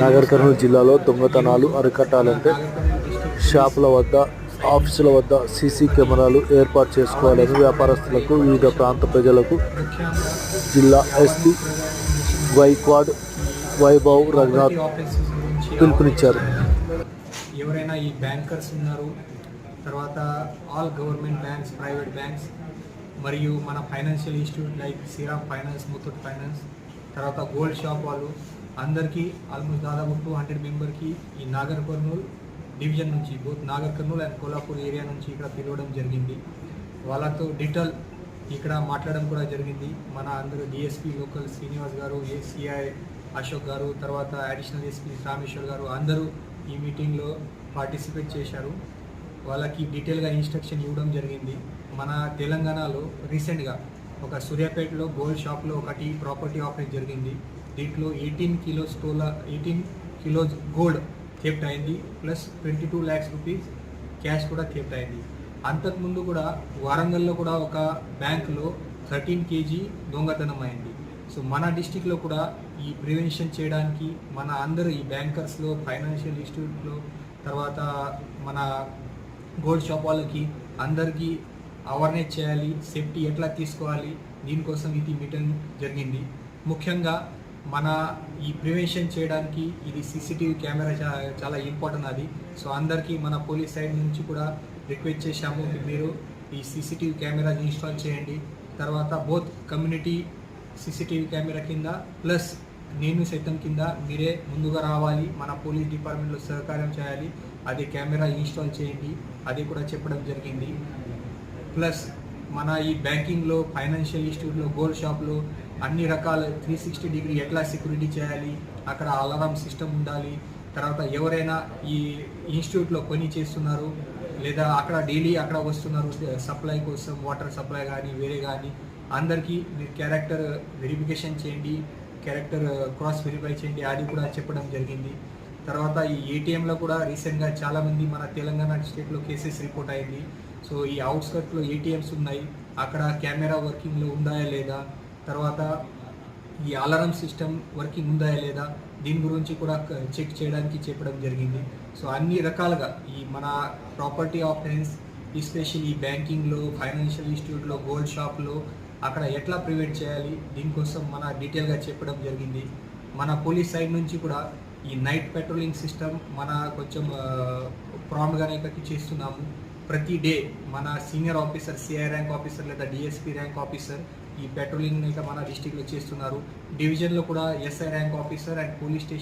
నాగర్ కర్నూలు జిల్లాలో దొంగతనాలు అరికట్టాలంటే షాపుల వద్ద ఆఫీసుల వద్ద సీసీ కెమెరాలు ఏర్పాటు చేసుకోవాలని వ్యాపారస్తులకు వివిధ ప్రాంత ప్రజలకు జిల్లా ఎస్పీ వైక్వాడ్ వైభవ్ రఘునాథ్ పిలుపునిచ్చారు. ఎవరైనా ఈ బ్యాంకర్స్ ఉన్నారు తర్వాత all government banks private banks మరియు మన financial institute like Shriram finance Muthoot finance తర్వాత గోల్డ్ షాప్ వాళ్ళు అందరికీ ఆల్మోస్ట్ దాదాపు టూ హండ్రెడ్ మెంబర్కి ఈ నాగర్ కర్నూలు డివిజన్ నుంచి both Nagar Kurnool and Kolhapur area నుంచి ఇక్కడ పిలవడం జరిగింది. వాళ్ళతో డీటెయిల్ ఇక్కడ మాట్లాడడం కూడా జరిగింది. మన అందరూ డిఎస్పీ లోకల్ శ్రీనివాస్ గారు ఏసీఐ అశోక్ గారు తర్వాత అడిషనల్ ఎస్పీ రామేశ్వర్ గారు అందరూ ఈ మీటింగ్లో పార్టిసిపేట్ చేశారు. వాళ్ళకి డీటెయిల్గా ఇన్స్ట్రక్షన్ ఇవ్వడం జరిగింది. మన తెలంగాణలో రీసెంట్గా ఒక సూర్యాపేటలో గోల్డ్ షాప్లో ఒకటి ప్రాపర్టీ ఆపరేట్ జరిగింది. దీంట్లో eighteen kilos tola eighteen kilos gold theft అయింది plus twenty two lakhs rupees cash కూడా థెఫ్ట్ అయింది. అంతకుముందు కూడా వారంగల్లో కూడా ఒక బ్యాంకులో థర్టీన్ కేజీ దొంగతనం అయింది. సో మన డిస్టిక్లో కూడా ఈ ప్రివెన్షన్ చేయడానికి మన అందరూ ఈ బ్యాంకర్స్లో ఫైనాన్షియల్ ఇన్స్టిట్యూట్లో తర్వాత మన గోల్డ్ షాప్ వాళ్ళకి అందరికీ అవేర్నెస్ చేయాలి సేఫ్టీ ఎట్లా తీసుకోవాలి దీనికోసం ఇది మీటింగ్ జరిగింది. ముఖ్యంగా మన ఈ ప్రివెన్షన్ చేయడానికి ఇది సీసీటీవీ కెమెరా చాలా ఇంపార్టెంట్ అది. సో అందరికీ మన పోలీస్ సైడ్ నుంచి కూడా రిక్వెస్ట్ చేశాము మీరు ఈ సీసీటీవీ కెమెరా ఇన్స్టాల్ చేయండి. తర్వాత బోత్ కమ్యూనిటీ సీసీటీవీ కెమెరా కింద ప్లస్ నేను సైతం కింద మీరే ముందుగా రావాలి. మన పోలీస్ డిపార్ట్మెంట్లో సహకారం చేయాలి. అది కెమెరా ఇన్స్టాల్ చేయండి. అది కూడా చెప్పడం జరిగింది. ప్లస్ మన ఈ బ్యాంకింగ్లో ఫైనాన్షియల్ ఇన్స్టిట్యూట్లో గోల్డ్ షాప్లో అన్ని రకాల త్రీ సిక్స్టీ డిగ్రీ ఎట్లా సెక్యూరిటీ చేయాలి అక్కడ అలారం సిస్టమ్ ఉండాలి తర్వాత ఎవరైనా ఈ ఇన్స్టిట్యూట్లో పని చేస్తున్నారు లేదా అక్కడ డైలీ అక్కడ వస్తున్నారు సప్లై కోసం వాటర్ సప్లై కానీ వేరే కానీ అందరికీ మీరు క్యారెక్టర్ వెరిఫికేషన్ చేయండి క్యారెక్టర్ క్రాస్ వెరిఫై చేయండి అది కూడా చెప్పడం జరిగింది. తర్వాత ఈ ఏటీఎంలో కూడా రీసెంట్గా చాలామంది మన తెలంగాణ స్టేట్లో కేసెస్ రిపోర్ట్ అయింది. సో ఈ అవుట్స్కట్లో ఏటీఎంస్ ఉన్నాయి అక్కడ కెమెరా వర్కింగ్లో ఉందా లేదా తర్వాత ఈ అలారం సిస్టమ్ వర్కింగ్ ఉందా లేదా దీని గురించి కూడా చెక్ చేయడానికి చెప్పడం జరిగింది. సో అన్ని రకాలుగా ఈ మన ప్రాపర్టీ ఆఫెన్స్ ఎస్పెషల్లీ ఈ బ్యాంకింగ్లో ఫైనాన్షియల్ ఇన్స్టిట్యూట్లో గోల్డ్ షాప్లో అక్కడ ఎట్లా ప్రివెంట్ చేయాలి దీనికోసం మన డీటెయిల్గా చెప్పడం జరిగింది. మన పోలీస్ సైడ్ నుంచి కూడా ఈ నైట్ పెట్రోలింగ్ సిస్టమ్ మన కొంచెం ప్రాండ్గానే కట్టి చేస్తున్నాము. ప్రతి డే మన senior officer CI rank officer లేదా డిఎస్పీ ర్యాంక్ ఆఫీసర్ ఈ పెట్రోలింగ్ ఇక మన డిస్టిక్లో చేస్తున్నారు. డివిజన్లో కూడా SI rank officer and police station